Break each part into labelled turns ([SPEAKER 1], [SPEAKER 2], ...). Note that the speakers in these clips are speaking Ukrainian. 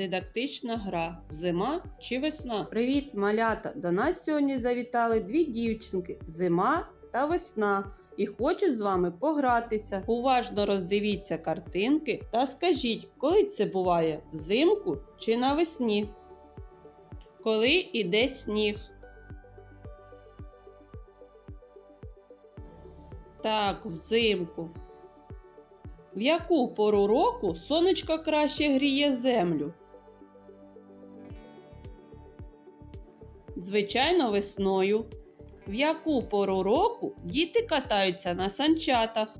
[SPEAKER 1] Дидактична гра Зима чи весна.
[SPEAKER 2] Привіт, малята! До нас сьогодні завітали дві дівчинки зима та весна. І хочуть з вами погратися.
[SPEAKER 1] Уважно роздивіться картинки та скажіть, коли це буває взимку чи навесні. Коли іде сніг. Так, взимку. В яку пору року сонечко краще гріє землю? Звичайно, весною. В яку пору року діти катаються на санчатах?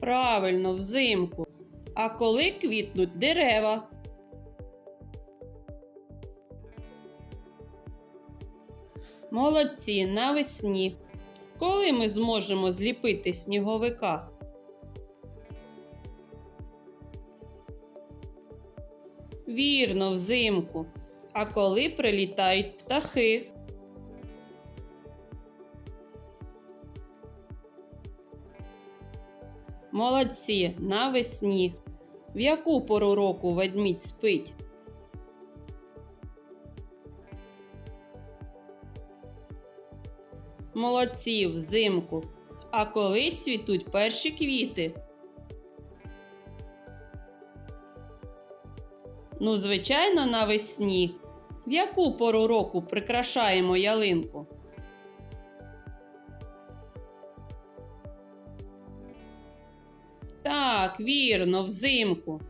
[SPEAKER 1] Правильно, взимку. А коли квітнуть дерева? Молодці, навесні. Коли ми зможемо зліпити сніговика? Вірно, взимку. А коли прилітають птахи? Молодці, навесні. В яку пору року ведмідь спить? Молодці, взимку. А коли цвітуть перші квіти? Ну, звичайно, навесні. В яку пору року прикрашаємо ялинку? Так, вірно, взимку.